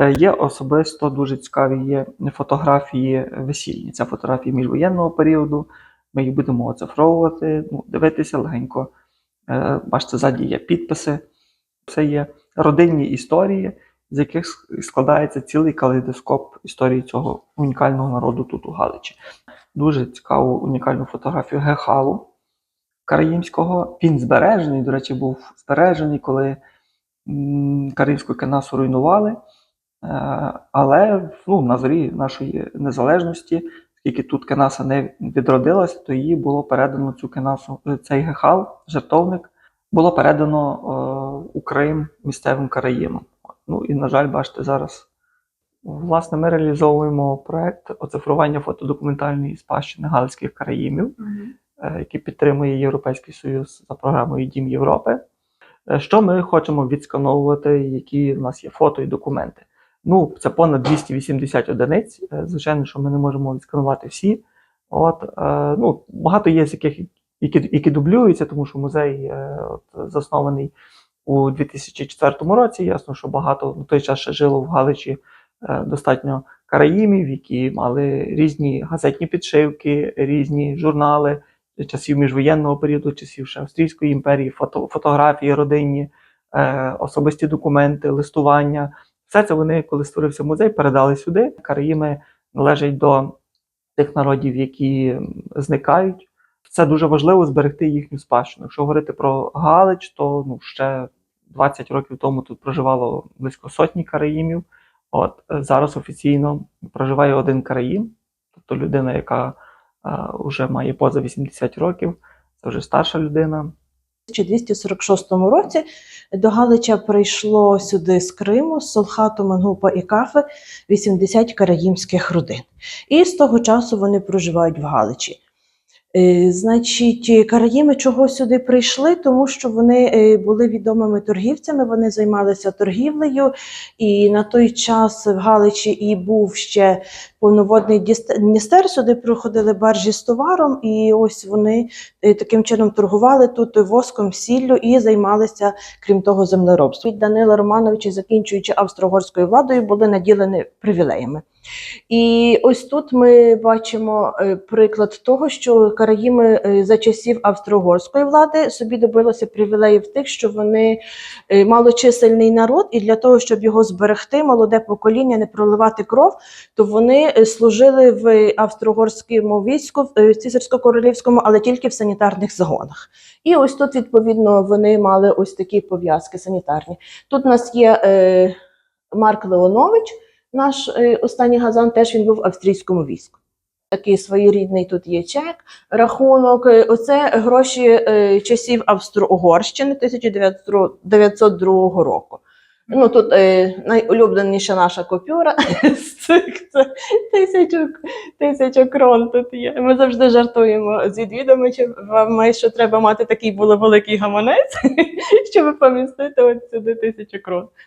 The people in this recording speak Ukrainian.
Е, Є особисто дуже цікаві є фотографії весільні. Це фотографії міжвоєнного періоду. Ми їх будемо оцифровувати, ну, дивитися легенько. Е, Бачите, ззаді є підписи. Це є родинні історії, з яких складається цілий калейдоскоп історії цього унікального народу тут у Галичі. Дуже цікаву унікальну фотографію Гехалу Караїмського. Він збережений, до речі, був збережений, коли м, Карибську Кенасу руйнували. Е, Але ну, на зорі нашої незалежності, оскільки тут Кенаса не відродилася, то її було передано цю Кенасу, е, цей гехал, жертовник, було передано е, у Крим місцевим караїмам. Ну і, на жаль, бачите, зараз власне ми реалізовуємо проект оцифрування фотодокументальної спадщини Галицьких караїмів е, який підтримує Європейський Союз за програмою Дім Європи. Що ми хочемо відскановувати, які в нас є фото і документи? Ну, це понад 280 одиниць. Е, Звичайно, що ми не можемо відсканувати всі. От, е, ну, багато є з яких які, які дублюються, тому що музей е, от, заснований у 2004 році. Ясно, що багато в той час ще жило в Галичі достатньо караїмів, які мали різні газетні підшивки, різні журнали часів міжвоєнного періоду, часів ще Австрійської імперії, фото, фотографії родинні, особисті документи, листування. Все це вони, коли створився музей, передали сюди. Караїми належать до тих народів, які зникають. Це дуже важливо зберегти їхню спадщину. Якщо говорити про Галич, то ну, ще 20 років тому тут проживало близько сотні караїмів. От е, зараз офіційно проживає один караїм, тобто людина, яка вже має поза 80 років, це вже старша людина. 1246 році до Галича прийшло сюди з Криму, з Солхату, Мангупа і Кафи 80 караїмських родин. І з того часу вони проживають в Галичі. Е, Значить, караїми чого сюди прийшли, тому що вони е, були відомими торгівцями, вони займалися торгівлею, і на той час в Галичі і був ще повноводний Дністер. Сюди приходили баржі з товаром, і ось вони е, таким чином торгували тут воском, сіллю і займалися, крім того, землеробством. Данила Романовича, закінчуючи австро-угорською владою, були наділені привілеями. І ось тут ми бачимо е, приклад того, що караїми е, за часів австро-угорської влади собі добилися привілеїв тих, що вони е, малочисельний народ, і для того, щоб його зберегти, молоде покоління, не проливати кров, то вони служили в австро-угорському війську, в цісарсько-королівському, але тільки в санітарних загонах. І ось тут, відповідно, вони мали ось такі пов'язки санітарні. Тут у нас є Марк Леонович, наш е, останній газан, теж він був в австрійському війську. Такий своєрідний тут є чек, рахунок. Е, Оце гроші е, часів Австро-Угорщини 1902 року. Ну тут найулюбленіша наша купюра з цих це тисячу, тисячу крон тут є. Ми завжди жартуємо з відвідувачами, що треба мати такий було великий гаманець, щоб помістити от сюди тисячу крон.